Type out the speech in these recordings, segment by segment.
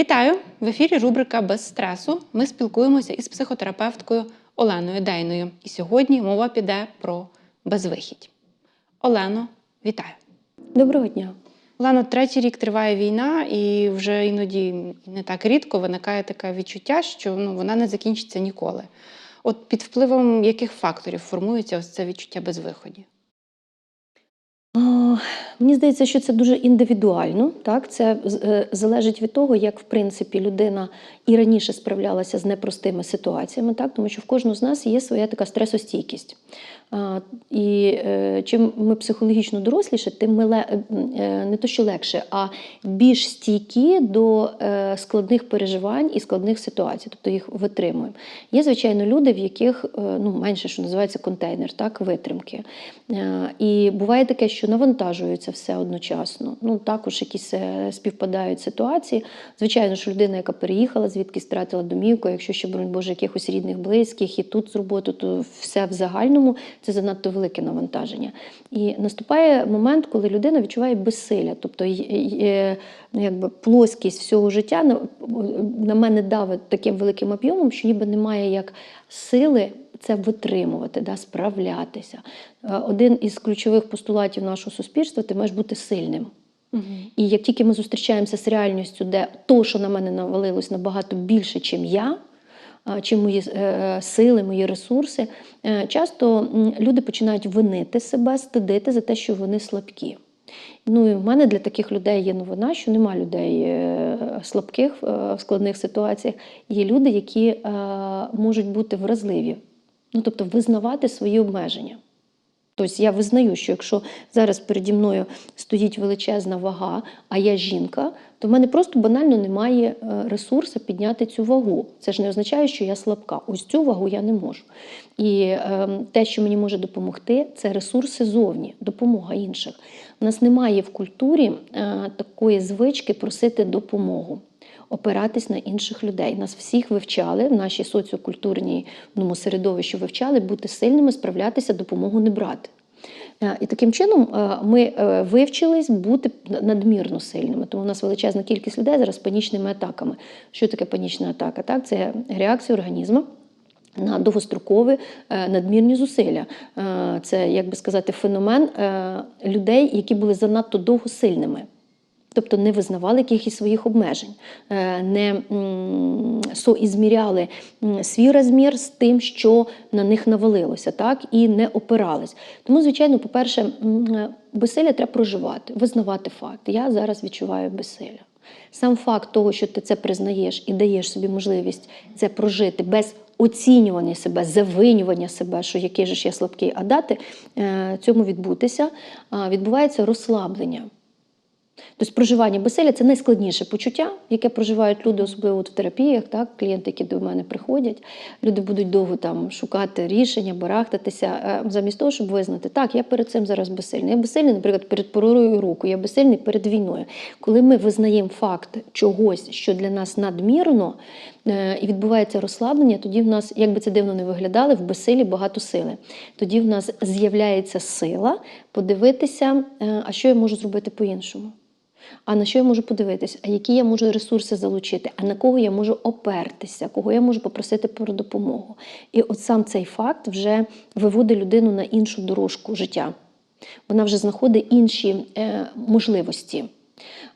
Вітаю! В ефірі рубрика Без стресу. Ми спілкуємося із психотерапевткою Оленою Дейною. І сьогодні мова піде про безвихідь. Олено, вітаю! Доброго дня. Олено, третій рік триває війна, і вже іноді не так рідко виникає таке відчуття, що ну, вона не закінчиться ніколи. От під впливом яких факторів формується ось це відчуття безвиході? Мені здається, що це дуже індивідуально. Так? Це е, залежить від того, як в принципі людина і раніше справлялася з непростими ситуаціями, так? тому що в кожного з нас є своя така стресостійкість. І е, чим ми психологічно доросліше, тим ми е, не то що легше, а більш стійкі до складних переживань і складних ситуацій, тобто їх витримуємо. Є, звичайно, люди, в яких ну, менше, що називається контейнер, так, витримки. І буває таке, що навантажується все одночасно. Ну, також якісь е, співпадають ситуації. Звичайно, що людина, яка переїхала, звідки стратила домівку, якщо ще, боронь Боже, якихось рідних, близьких, і тут з роботи, то все в загальному це занадто велике навантаження. І наступає момент, коли людина відчуває безсилля, тобто е, ну, якби плоскість всього життя на мене давить таким великим об'ємом, що ніби немає як сили це витримувати, да, справлятися. Е, Один із ключових постулатів нашого суспільства ти маєш бути сильним. І як тільки ми зустрічаємося з реальністю, де то, що на мене навалилось набагато більше, чим я, а, чим мої е, сили, мої ресурси, е, часто люди починають винити себе, стидити за те, що вони слабкі. Ну і в мене для таких людей є новина, що нема людей е, слабких е, в складних ситуаціях. Є люди, які е, можуть бути вразливі, ну тобто визнавати свої обмеження. Тобто я визнаю, що якщо зараз переді мною стоїть величезна вага, а я жінка, то в мене просто банально немає е, ресурсу підняти цю вагу. Це ж не означає, що я слабка. Ось цю вагу я не можу. І е, те, що мені може допомогти, це ресурси зовні, допомога інших. У нас немає в культурі е, такої звички просити допомогу. Опиратись на інших людей. Нас всіх вивчали в нашій соціокультурному середовищі вивчали бути сильними, справлятися, допомогу не брати. Е, І таким чином е, ми е, вивчились бути надмірно сильними. Тому у нас величезна кількість людей зараз з панічними атаками. Що таке панічна атака? Так, це реакція організму. На довгострокові надмірні зусилля. Це, як би сказати, феномен людей, які були занадто довго сильними. Тобто не визнавали якихось своїх обмежень, е, не соізміряли свій розмір з тим, що на них навалилося, так, і не опирались. Тому, звичайно, по-перше, безсилля треба проживати, визнавати факт. Я зараз відчуваю безсилля. Сам факт того, що ти це признаєш і даєш собі можливість це прожити без оцінювання себе, завинювання себе, що який же ж я слабкий, а дати е, цьому відбутися, відбувається розслаблення. Тобто проживання безселя це найскладніше почуття, яке проживають люди, особливо от в терапіях, так, клієнти, які до мене приходять. Люди будуть довго там шукати рішення, барахтатися, е, замість того, щоб визнати, так, я перед цим зараз безсильний. Я безсильний, наприклад, перед порою руку, я безсильний перед війною. Коли ми визнаємо факт чогось, що для нас надмірно, е, і відбувається розслаблення, тоді в нас, як би це дивно не виглядали, в безсилі багато сили. Тоді в нас з'являється сила подивитися, е, а що я можу зробити по-іншому. А на що я можу подивитися? А які я можу ресурси залучити? А на кого я можу опертися, кого я можу попросити про допомогу? І от сам цей факт вже виводить людину на іншу дорожку життя. Вона вже знаходить інші е, можливості.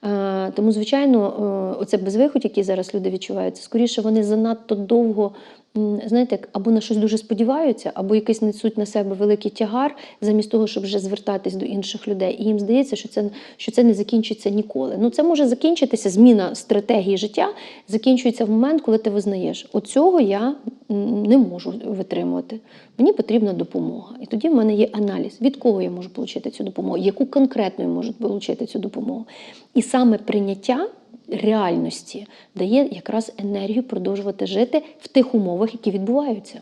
Е, тому, звичайно, е, оце безвихідь, який зараз люди відчувають, скоріше вони занадто довго. Знаєте, або на щось дуже сподіваються, або якийсь несуть на себе великий тягар, замість того, щоб вже звертатись до інших людей. І їм здається, що це, що це не закінчиться ніколи. Ну, це може закінчитися, зміна стратегії життя закінчується в момент, коли ти визнаєш, оцього я не можу витримувати. Мені потрібна допомога. І тоді в мене є аналіз, від кого я можу отримати цю допомогу, яку конкретно я можу отримати цю допомогу. І саме прийняття реальності дає якраз енергію продовжувати жити в тих умовах, які відбуваються.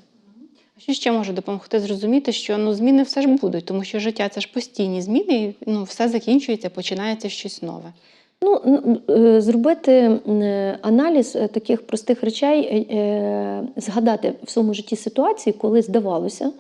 А Що ще може допомогти зрозуміти, що ну, зміни все ж будуть, тому що життя це ж постійні зміни, і ну, все закінчується, починається щось нове. Ну, е, зробити е, аналіз е, таких простих речей, згадати в своєму житті ситуації, коли здавалося,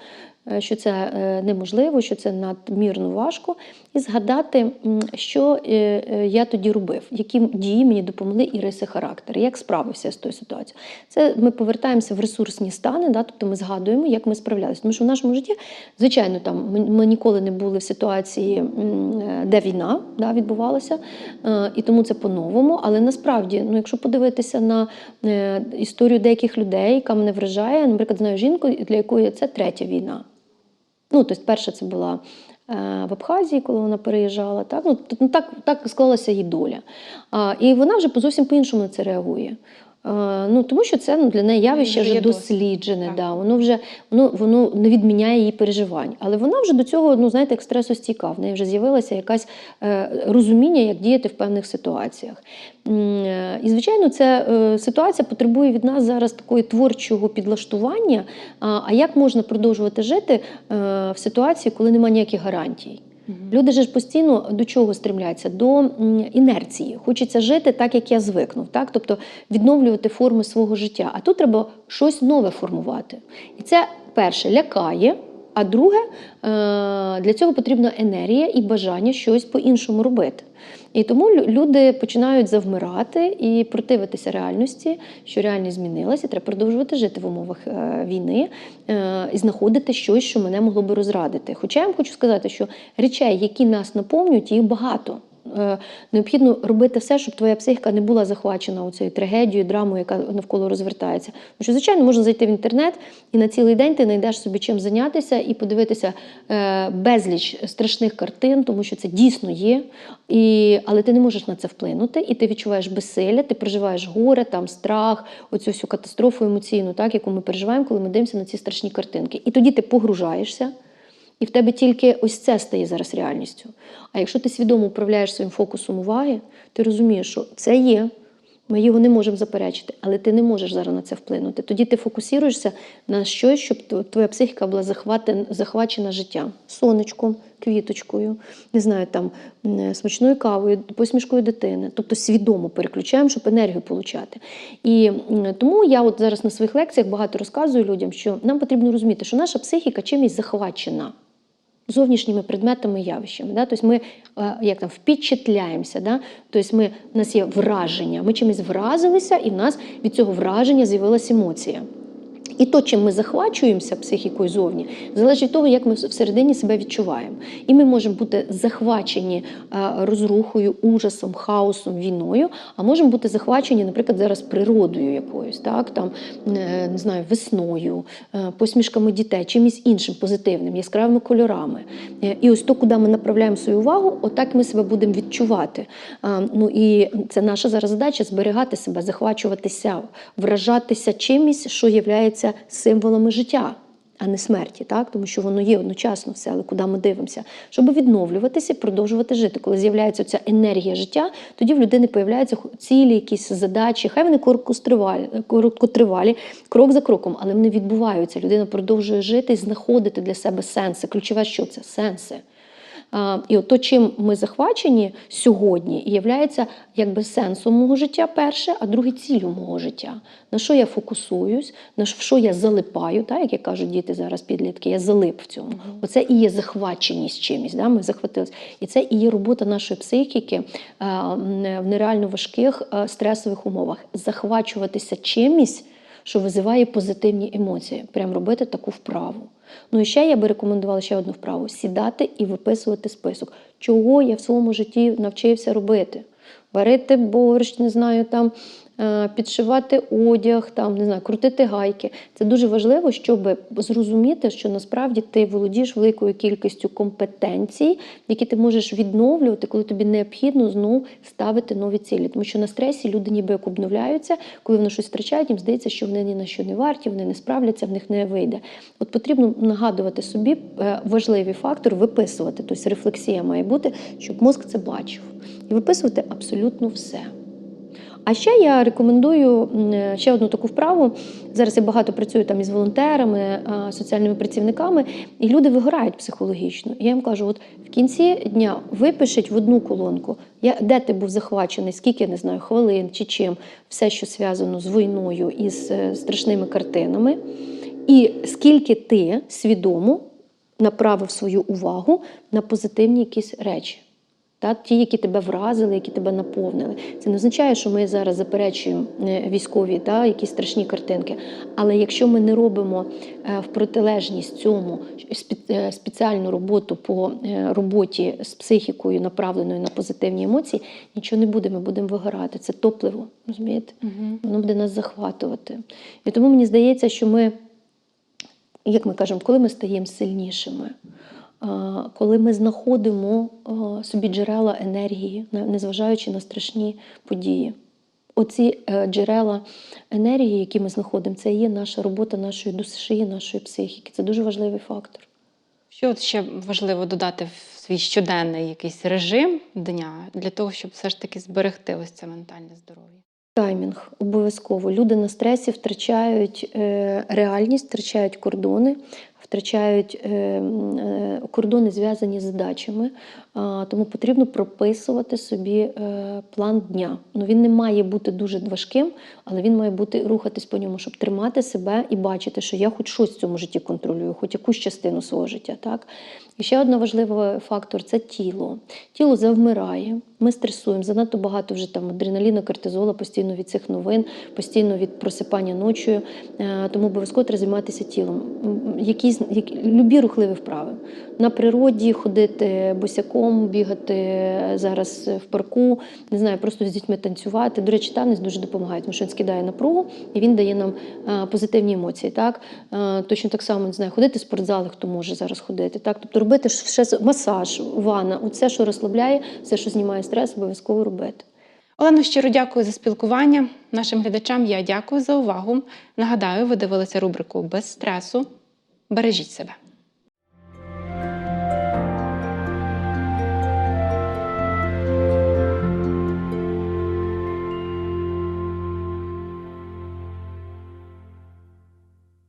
що це е, неможливо, що це надмірно важко, і згадати, що е, е, я тоді робив, які дії мені допомогли і риси характеру, як справився з тою ситуацією. Це ми повертаємося в ресурсні стани, да, тобто ми згадуємо, як ми справлялися. Тому що в нашому житті, звичайно, там ми, ніколи не були в ситуації, е, де війна да, відбувалася, е, і тому це по-новому. Але насправді, ну, якщо подивитися на е, історію деяких людей, яка мене вражає, наприклад, знаю жінку, для якої це третя війна. Ну, тобто, перша це була е, в Абхазії, коли вона переїжджала. Так, ну, ну, так, так склалася її доля. А, і вона вже зовсім по-іншому на це реагує. Е, ну, тому що це ну, для неї явище вже вже досліджене, Так. да, воно вже воно, воно не відміняє її переживань. Але вона вже до цього, ну знаєте, як стресостійка. В неї вже з'явилося якесь е, розуміння, як діяти в певних ситуаціях. Е, І, звичайно, ця е, ситуація потребує від нас зараз такої творчого підлаштування. А, а як можна продовжувати жити е, в ситуації, коли немає ніяких гарантій? Люди ж постійно до чого стремляться? До інерції. Хочеться жити так, як я звикнув, так? тобто відновлювати форми свого життя. А тут треба щось нове формувати. І це перше лякає. А друге, е, для цього потрібна енергія і бажання щось по-іншому робити. І тому люди починають завмирати і противитися реальності, що реальність змінилася, треба продовжувати жити в умовах е, війни е, і знаходити щось, що мене могло би розрадити. Хоча я вам хочу сказати, що речей, які нас наповнюють, їх багато. Е, Необхідно робити все, щоб твоя психіка не була захвачена цією трагедією, драмою, яка навколо розвертається. Тому що, звичайно, можна зайти в інтернет і на цілий день ти знайдеш собі чим зайнятися і подивитися е, безліч страшних картин, тому що це дійсно є. І, але ти не можеш на це вплинути, і ти відчуваєш безсилля, ти проживаєш горе, там страх, оцю всю катастрофу емоційну, так, яку ми переживаємо, коли ми дивимося на ці страшні картинки. І тоді ти погружаєшся. І в тебе тільки ось це стає зараз реальністю. А якщо ти свідомо управляєш своїм фокусом уваги, ти розумієш, що це є, ми його не можемо заперечити, але ти не можеш зараз на це вплинути. Тоді ти фокусуєшся на щось, щоб твоя психіка була захвачена життям, сонечком, квіточкою, не знаю, там смачною кавою, посмішкою дитини. Тобто свідомо переключаємо, щоб енергію получати. І тому я от зараз на своїх лекціях багато розказую людям, що нам потрібно розуміти, що наша психіка чимось захвачена зовнішніми предметами і явищами. Да? Тобто ми е, як там, впечатляємося, да? тобто ми, в нас є враження, ми чимось вразилися, і в нас від цього враження з'явилася емоція. І то, чим ми захвачуємося психікою зовні, залежить від того, як ми всередині себе відчуваємо. І ми можемо бути захвачені е, розрухою, ужасом, хаосом, війною, а можемо бути захвачені, наприклад, зараз природою якоюсь, так там е, не знаю, весною, е, посмішками дітей, чимось іншим позитивним, яскравими кольорами. І ось то, куди ми направляємо свою увагу, отак ми себе будемо відчувати. Ну і це наша зараз задача зберігати себе, захвачуватися, вражатися чимось, що є символами життя. А не смерті, так тому що воно є одночасно все, але куди ми дивимося, щоб відновлюватися і продовжувати жити. Коли з'являється ця енергія життя, тоді в людини появляються цілі, якісь задачі. Хай вони короткотривалі, крок за кроком, але вони відбуваються. Людина продовжує жити і знаходити для себе сенси. Ключове, що це сенси. І от то, чим ми захвачені сьогодні, являється якби сенсом мого життя перше, а друге ціллю мого життя. На що я фокусуюсь, на що- я залипаю, так, як кажуть діти зараз, підлітки, я залип в цьому. Оце і є захваченість чимось. Да? Ми захватились. І це і є робота нашої психіки в нереально важких стресових умовах. Захвачуватися чимось, що визиває позитивні емоції. Прям робити таку вправу. Ну і ще я би рекомендувала ще одну вправу: сідати і виписувати список, чого я в своєму житті навчився робити. Варити борщ, не знаю, там підшивати одяг, там не знаю, крутити гайки. Це дуже важливо, щоб зрозуміти, що насправді ти володієш великою кількістю компетенцій, які ти можеш відновлювати, коли тобі необхідно знову ставити нові цілі. Тому що на стресі люди ніби як обновляються, коли вони щось втрачають, їм здається, що вони ні на що не варті, вони не справляться, в них не вийде. От потрібно нагадувати собі е, важливий фактор, виписувати. Тобто рефлексія має бути, щоб мозк це бачив. І виписувати абсолютно все. А ще я рекомендую е, ще одну таку вправу. Зараз я багато працюю там із волонтерами, е, соціальними працівниками, і люди вигорають психологічно. Я їм кажу: от в кінці дня випишіть в одну колонку, я, де ти був захвачений, скільки не знаю, хвилин чи чим, все, що зв'язано з війною і з е, страшними картинами. І скільки ти свідомо направив свою увагу на позитивні якісь речі. Та, ті, які тебе вразили, які тебе наповнили. Це не означає, що ми зараз заперечуємо е, військові та, якісь страшні картинки. Але якщо ми не робимо е, в протилежність цьому е, спеціальну роботу по роботі з психікою, направленою на позитивні емоції, нічого не буде, ми будемо вигорати. Це топливо, розумієте? Воно буде нас захватувати. І тому мені здається, що ми, як ми кажемо, коли ми стаємо сильнішими, коли ми знаходимо собі джерела енергії, незважаючи на страшні події. Оці е, джерела енергії, які ми знаходимо, це є наша робота нашої душі, нашої психіки. Це дуже важливий фактор. Що от ще важливо додати в свій щоденний якийсь режим дня для того, щоб все ж таки зберегти ось це ментальне здоров'я? Таймінг обов'язково. Люди на стресі втрачають е, реальність, втрачають кордони, втрачають е, м, е, кордони, зв'язані з задачами. Тому потрібно прописувати собі е, план дня. Ну, він не має бути дуже важким, але він має бути рухатись по ньому, щоб тримати себе і бачити, що я хоч щось в цьому житті контролюю, хоч якусь частину свого життя. Так? І ще один важливий фактор це тіло. Тіло завмирає, ми стресуємо. Занадто багато вже там адреналіну, кортизола, постійно від цих новин, постійно від просипання ночою. Е, Тому обов'язково треба займатися тілом. Якісь які, любі рухливі вправи. На природі ходити босяком, бігати зараз в парку, не знаю, просто з дітьми танцювати. До речі, танець дуже допомагає, тому що він скидає напругу і він дає нам е, позитивні емоції. Так? Е, Точно так само не знаю, ходити в спортзали, хто може зараз ходити. Так? Тобто робити ще масаж, ванна, все, що розслабляє, все, що знімає стрес, обов'язково робити. Олено, щиро дякую за спілкування. Нашим глядачам я дякую за увагу. Нагадаю, ви дивилися рубрику без стресу. Бережіть себе.